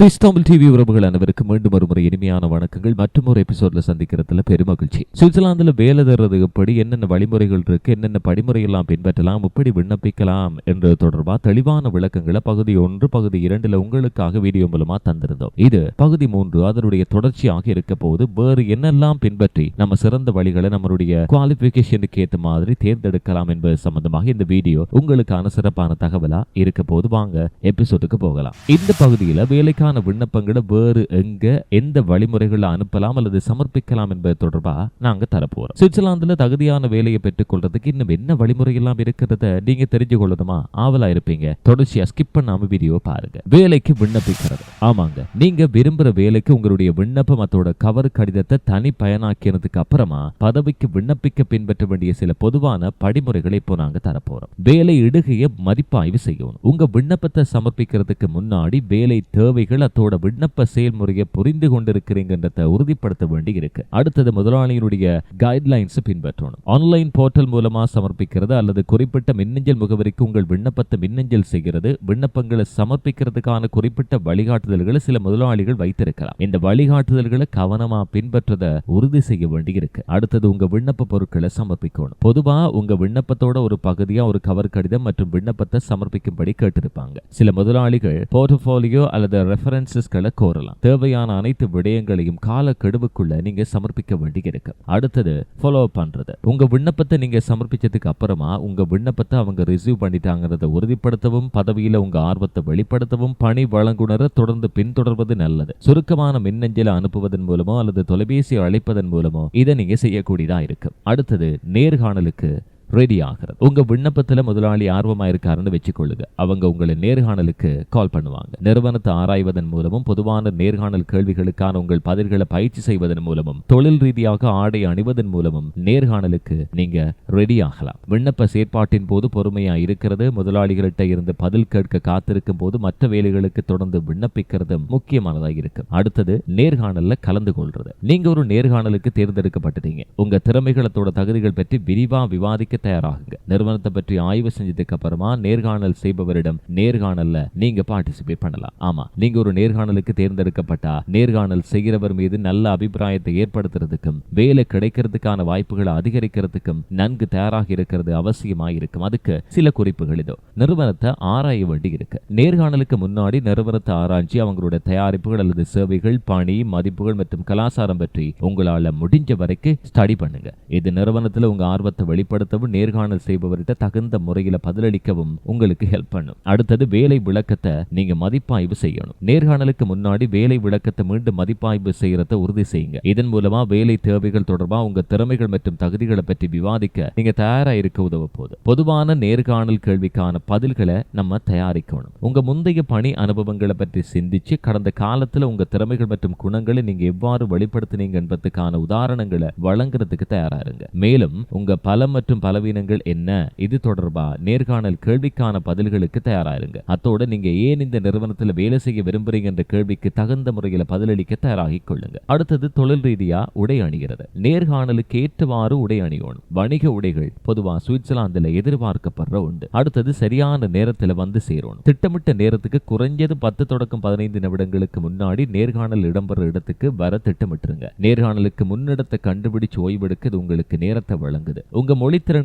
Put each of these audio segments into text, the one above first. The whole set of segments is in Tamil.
சுவிஸ் தமிழ் டிவி உறவுகள் அனைவருக்கும் மீண்டும் ஒரு முறை இனிமையான வணக்கங்கள். மற்றும் ஒரு எபிசோட்ல சந்திக்கிறதுல பெருமகிழ்ச்சி. சுவிட்சர்லாந்துல வேலை தர்றது எப்படி என்னென்ன வழிமுறைகள் இருக்கு என்னென்ன படிமுறை எல்லாம் பின்பற்றலாம் எப்படி விண்ணப்பிக்கலாம் என்று தொடர்பா தெளிவான விளக்கங்களை பகுதி ஒன்று பகுதி இரண்டுல உங்களுக்காக வீடியோ மூலமா தந்திருந்தோம். இது பகுதி மூன்று அதனுடைய தொடர்ச்சியாக இருக்க போது வேறு என்னெல்லாம் பின்பற்றி நம்ம சிறந்த வழிகளை நம்மளுடைய குவாலிபிகேஷனுக்கு ஏற்ற மாதிரி தேர்ந்தெடுக்கலாம் என்பது சம்பந்தமாக இந்த வீடியோ உங்களுக்கான சிறப்பான தகவலா இருக்க போது வாங்க எபிசோடுக்கு போகலாம். இந்த பகுதியில வேலைக்கான விண்ணப்பங்களை வேறு எங்க எந்த வழிமுறைகளை அனுப்பலாம் அல்லது சமர்ப்பிக்கலாம் என்பது தொடர்பாக நாங்க தரப்போறோம். சுவிட்சர்லாந்துல தகுதியான வேலையை பெற்றுக் கொள்றதுக்கு இன்னும் என்ன வழிமுறை எல்லாம் இருக்கிறத நீங்க தெரிஞ்சு கொள்ளணுமா ஆவலா இருப்பீங்க. தொடர்ச்சியா ஸ்கிப் பண்ணாம வீடியோ பாருங்க. வேலைக்கு விண்ணப்பிக்கிறது. ஆமாங்க. நீங்க விரும்புற வேலைக்கு உங்களுடைய விண்ணப்பம் அதோட கவர் கடிதத்தை தனி பயனாக்கினதுக்கு அப்புறமா பதவிக்கு விண்ணப்பிக்க பின்பற்ற வேண்டிய சில பொதுவான படிமுறைகளை இப்போ நாங்க தரப்போறோம். வேலை இடுகையை மதிப்பாய்வு செய்யணும். உங்க விண்ணப்பத்தை சமர்ப்பிக்கிறதுக்கு முன்னாடி வேலை தேவைகள் அதோட விண்ணப்ப செயல்முறையை புரிந்து கொண்டிருக்கிறீங்கன்றத உறுதிப்படுத்த வேண்டி இருக்கு அடுத்தது முதலாளியினுடைய கைட்லைன்ஸ் பின்பற்றணும். ஆன்லைன் போர்ட்டல் மூலமா சமர்ப்பிக்கிறது அல்லது குறிப்பிட்ட மின்னஞ்சல் முகவரிக்கு உங்கள் விண்ணப்பத்தை மின்னஞ்சல் செய்கிறது. விண்ணப்பங்களை சமர்ப்பிக்கிறதுக்கான குறிப்பிட்ட வழிகாட்டுதல்களை சில முதலாளிகள் வைத்திருக்கலாம். இந்த வழிகாட்டுதல்களை கவனமா பின்பற்றத உறுதி செய்ய வேண்டி இருக்கு அடுத்தது உங்க விண்ணப்ப பொருட்களை சமர்ப்பிக்கணும். பொதுவா உங்க விண்ணப்பத்தோட ஒரு பகுதியா ஒரு கவர் கடிதம் மற்றும் விண்ணப்பத்தை சமர்ப்பிக்கும்படி கேட்டிருப்பாங்க. சில முதலாளிகள் போர்ட்ஃபோலியோ அல்லது ரெஃபரன்சஸ்களை கோரலாம். தேவையான அனைத்து விடயங்களையும் கால கெடுவுக்குள்ள நீங்க சமர்ப்பிக்க வேண்டி இருக்கு. அடுத்தது ஃபாலோ பண்றது. உங்க விண்ணப்பத்தை நீங்க சமர்ப்பிச்சதுக்கு அப்புறமா உங்க விண்ணப்பத்தை அவங்க ரிசீவ் பண்ணிட்டாங்கிறத உறுதிப்படுத்தவும் பதவியில உங்க ஆர்வத்தை வெளிப்படுத்தவும் பணி வழங்குனரை தொடர்ந்து பின்தொடர்வது நல்லது. சுருக்கமான மின்னஞ்சலை அனுப்புவதன் மூலமோ அல்லது தொலைபேசி அழைப்பதன் மூலமோ இதை நீங்க செய்யக்கூடியதா இருக்கு. அடுத்தது நேர்காணலுக்கு ரெடி ஆகிறது. உங்க விண்ணப்பத்தில் முதலாளி ஆர்வமாக இருக்காருன்னு வச்சுக்கொள்ளுங்க. அவங்க உங்களை நேர்காணலுக்கு கால் பண்ணுவாங்க. நிறுவனத்தை ஆராய்வதன் மூலமும் பொதுவான நேர்காணல் கேள்விகளுக்கான உங்கள் பதில்களை பயிற்சி செய்வதன் மூலமும் தொழில் ரீதியாக ஆடை அணிவதன் மூலமும் நேர்காணலுக்கு நீங்க ரெடி ஆகலாம். விண்ணப்ப செயற்பாட்டின் போது பொறுமையா இருக்கிறது முதலாளிகளிட்ட இருந்து பதில் கேட்க காத்திருக்கும் போது மற்ற வேலைகளுக்கு தொடர்ந்து விண்ணப்பிக்கிறது முக்கியமானதாக இருக்கும். அடுத்தது நேர்காணல்ல கலந்து கொள்றது. நீங்க ஒரு நேர்காணலுக்கு தேர்ந்தெடுக்கப்பட்டுட்டீங்க. உங்க திறமைகளத்தோட தகுதிகள் பற்றி விரிவா விவாதிக்க தயாராகுங்க. நிறுவனத்தை பற்றி ஆய்வு செஞ்சதுக்கு அப்புறமா நேர்காணல் செய்பவரிடம் நேர்காணல்ல நீங்க பார்ட்டிசிபேட் பண்ணலாம். ஆமா நீங்க ஒரு நேர்காணலுக்கு தேர்ந்தெடுக்கப்பட்டா நேர்காணல் செய்கிறவர் மீது நல்ல அபிப்பிராயத்தை ஏற்படுத்துறதுக்கும் வேலை கிடைக்கிறதுக்கான வாய்ப்புகளை அதிகரிக்கிறதுக்கும் நன்கு தயாராக இருக்கிறது அவசியமாக இருக்கும் அதுக்கு சில குறிப்புகள் இதோ. நிறுவனத்தை ஆராய வேண்டி இருக்கு. நேர்காணலுக்கு முன்னாடி நிறுவனத்தை ஆராய்ச்சி அவங்களுடைய தயாரிப்புகள் அல்லது சேவைகள் பணி மதிப்புகள் மற்றும் கலாச்சாரம் பற்றி உங்களால முடிஞ்ச வரைக்கும் ஸ்டடி பண்ணுங்க. இது நிறுவனத்துல உங்க ஆர்வத்தை வெளிப்படுத்தவும் நேர்காணல் செய்பவர்கிட்ட தகுந்த முறையில் பதிலளிக்கவும் உங்களுக்கு ஹெல்ப் பண்ணும். அடுத்தது வேலை விளக்கத்தை நீங்க மதிப்பாய்வு செய்யணும். நேர்காணலுக்கு முன்னாடி வேலை விளக்கத்தை மீண்டும் மதிப்பாய்வு செய்யறத உறுதி செய்யுங்க. இதன் மூலமா வேலை தேவைகள் தொடர்பா உங்க திறமைகள் மற்றும் தகுதிகளை பற்றி விவாதிக்க நீங்க தயாரா இருக்க உதவ போகுது. பொதுவான நேர்காணல் கேள்விக்கான பதில்களை நம்ம தயாரிக்கணும். உங்க முந்தைய பணி அனுபவங்களை பற்றி சிந்திச்சு கடந்த காலத்துல உங்க திறமைகள் மற்றும் குணங்களை நீங்க எவ்வாறு வெளிப்படுத்தினீங்க என்பதுக்கான உதாரணங்களை வழங்குறதுக்கு தயாரா இருங்க. மேலும் உங்க பலம் மற்றும் பல பலவீனங்கள் என்ன? இது தொடர்பா? நேர்காணல் கேள்விக்கான பதில்களுக்கு தயாராயிருங்க. அத்தோட நீங்க ஏன் இந்த நிறுவனத்தில் வேலை செய்ய விரும்புறீங்க என்ற கேள்விக்கு தகுந்த முறையில் பதிலளிக்க தயாராகி கொள்ளுங்க. அடுத்தது தொழில் ரீதியா உடை அணிகிறது. நேர்காணலுக்கு ஏற்றவாறு உடை அணியணும். வணிக உடைகள் பொதுவா சுவிட்சர்லாந்துல எதிர்பார்க்கப்படுற உண்டு. அடுத்தது சரியான நேரத்தில் வந்து சேரணும். திட்டமிட்ட நேரத்துக்கு குறைஞ்சது பத்து தொடக்கம் பதினைந்து நிமிடங்களுக்கு முன்னாடி நேர்காணல் இடம்பெற இடத்துக்கு வர திட்டமிட்டுருங்க. நேர்காணலுக்கு முன்னிடத்தை கண்டுபிடிச்சு ஓய்வெடுக்க உங்களுக்கு நேரத்தை வழங்குது. உங்க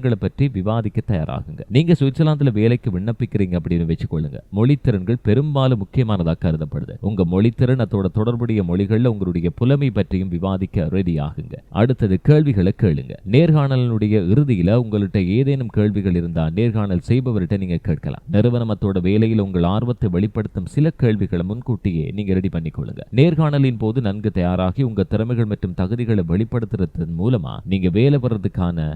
திறன்களை பற்றி விவாதிக்க தயாராகுங்க. நீங்க சுவிட்சர்லாந்துல வேலைக்கு விண்ணப்பிக்கிறீங்க அப்படின்னு வச்சுக்கொள்ளுங்க. மொழித்திறன்கள் பெரும்பாலும் முக்கியமானதாக கருதப்படுது. உங்க மொழித்திறன் அதோட தொடர்புடைய மொழிகள்ல உங்களுடைய புலமை பற்றியும் விவாதிக்க ரெடி ஆகுங்க அடுத்தது கேள்விகளை கேளுங்க. நேர்காணலனுடைய இறுதியில உங்கள்கிட்ட ஏதேனும் கேள்விகள் இருந்தா நேர்காணல் செய்பவர்கிட்ட நீங்க கேட்கலாம். நிறுவனம் அத்தோட வேலையில் உங்கள் ஆர்வத்தை வெளிப்படுத்தும் சில கேள்விகளை முன்கூட்டியே நீங்க ரெடி பண்ணிக்கொள்ளுங்க. நேர்காணலின் போது நன்கு தயாராகி உங்க திறமைகள் மற்றும் தகுதிகளை வெளிப்படுத்துறதன் மூலமா நீங்க வேலை வர்றதுக்கான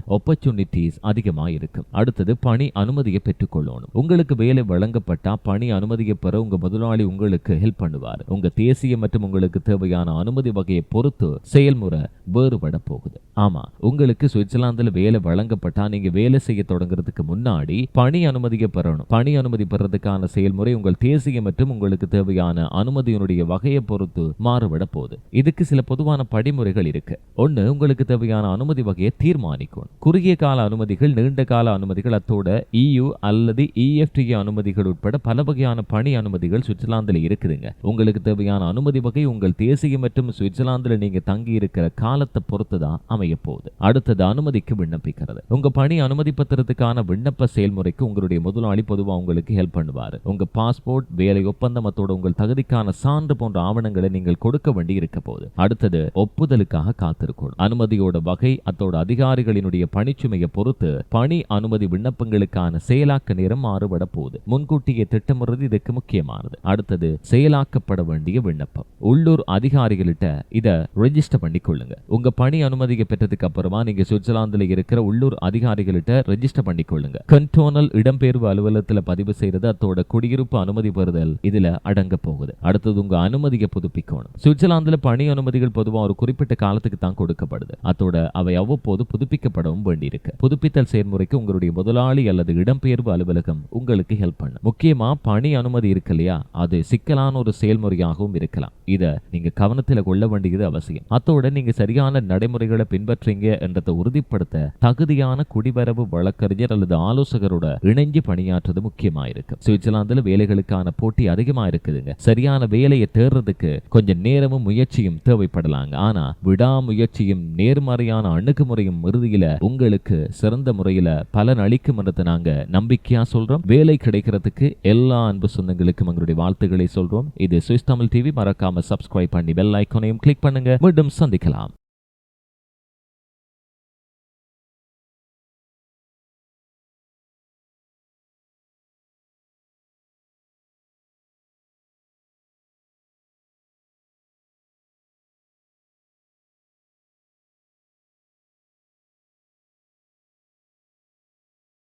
ஃபீஸ் அதிகமாக இருக்கும் அடுத்தது பணி அனுமதியை பெற்றுக்கொள்ளணும். உங்களுக்கு வேலை வழங்கப்பட்டா பணி அனுமதியை பெற உங்க முதலாளி உங்களுக்கு ஹெல்ப் பண்ணுவார். உங்க தேசிய மற்றும் உங்களுக்கு தேவையான அனுமதி வகையை பொறுத்து செயல்முறை வேறுபட போகுது. ஆமா உங்களுக்கு சுவிட்சர்லாந்துல வேலை வழங்கப்பட்டா நீங்க வேலை செய்ய தொடங்குறதுக்கு முன்னாடி பணி அனுமதியை பெறணும். பணி அனுமதி பெறதுக்கான செயல்முறை உங்கள் தேசிய மற்றும் உங்களுக்கு தேவையான அனுமதியினுடைய வகையை பொறுத்து மாறுபட போகுது. இதுக்கு சில பொதுவான படிமுறைகள் இருக்கு. ஒன்னு உங்களுக்கு தேவையான அனுமதி வகையை தீர்மானிக்கணும். குறுகிய கால அனுமதி அனுமதிகள் நீண்ட கால அனுமதிகள் அத்தோட இயு அல்லது இஎஃப்டிஏ அனுமதிகள் உட்பட பல வகையான பணி அனுமதிகள் சுவிட்சர்லாந்தில் இருக்குதுங்க. உங்களுக்கு தேவையான அனுமதி வகை உங்கள் தேசிய மற்றும் சுவிட்சர்லாந்தில் நீங்க தங்கி இருக்கிற காலத்தை பொறுத்து தான் அமைய போகுது. அடுத்தது அனுமதிக்கு விண்ணப்பிக்கிறது. உங்க பணி அனுமதி பத்திரத்துக்கான விண்ணப்ப செயல்முறைக்கு உங்களுடைய முதலாளி பொதுவா உங்களுக்கு ஹெல்ப் பண்ணுவாரு. உங்க பாஸ்போர்ட் வேலை ஒப்பந்தம் அத்தோட உங்கள் தகுதிக்கான சான்று போன்ற ஆவணங்களை நீங்கள் கொடுக்க வேண்டி இருக்க போகுது. அடுத்தது ஒப்புதலுக்காக காத்திருக்கணும். அனுமதியோட வகை அத்தோட அதிகாரிகளினுடைய பணிச்சுமையை பொறுத்து பணி அனுமதி விண்ணப்பங்களுக்கான செயலாக்க நேரம் மாறுபட போகுது முன்கூட்டியே திட்டமிடுறது இதுக்கு முக்கியமானது. அடுத்தது செயலாக்கப்பட வேண்டிய விண்ணப்பம். உள்ளூர் அதிகாரிகள்கிட்ட இதை ரெஜிஸ்டர் பண்ணி கொள்ளுங்க உங்க பணி அனுமதியை பெற்றதுக்கு அப்புறமா நீங்க சுவிட்சர்லாந்துல இருக்கிற உள்ளூர் அதிகாரிகள்கிட்ட ரெஜிஸ்டர் பண்ணி கொள்ளுங்க கண்டோனல் இடம்பெயர்வு அலுவலகத்துல பதிவு செய்யறது அத்தோட குடியிருப்பு அனுமதி பெறுதல் இதுல அடங்க போகுது. அடுத்தது உங்க அனுமதியை புதுப்பிக்கணும். சுவிட்சர்லாந்துல பணி அனுமதிகள் பொதுவா ஒரு குறிப்பிட்ட காலத்துக்கு தான் கொடுக்கப்படுது. அத்தோட அவை அவ்வப்போது புதுப்பிக்கப்படவும் வேண்டியிருக்கு. புதுப்பித்தல் செயல்முறைக்கு உங்களுடைய முதலாளி அல்லது இடம்பெயர்வு அலுவலகம் உங்களுக்கு ஹெல்ப் பண்ணும். முக்கியமா பணி அனுமதி இருக்கு இல்லையா? அது சிக்கலான ஒரு செயல்முறையாகவும் இருக்கலாம். இதை நீங்க கவனத்தில் கொள்ள வேண்டியது அவசியம். அத்தோட நீங்க சரியான நடைமுறைகளை பின்பற்றீங்க என்றதை உறுதிப்படுத்த தகுதியான குடிவரவு வழக்கறிஞர் அல்லது ஆலோசகரோட இணைஞ்சு பணியாற்றுறது முக்கியமா இருக்கு. சுவிட்சர்லாந்துல வேலைகளுக்கான போட்டி அதிகமா இருக்குதுங்க. சரியான வேலையை தேர்றதுக்கு கொஞ்சம் நேரமும் முயற்சியும் தேவைப்படலாங்க. ஆனா விடாமுயற்சியும் நேர்மறையான அணுகுமுறையும் இறுதியில உங்களுக்கு சிறந்த முறையில பலன் அளிக்கும் என்றதை நாங்க நம்பிக்கையா சொல்றோம். வேலை கிடைக்கிறதுக்கு எல்லா அன்பு சொந்தங்களுக்கும் எங்களுடைய வாழ்த்துக்களை சொல்றோம். இது சுவிஸ் தமிழ் டிவி. மறக்காம சப்ஸ்கிரைப் பண்ணி பெல் ஐக்கோனையும் கிளிக் பண்ணுங்க. மீண்டும் சந்திக்கலாம்.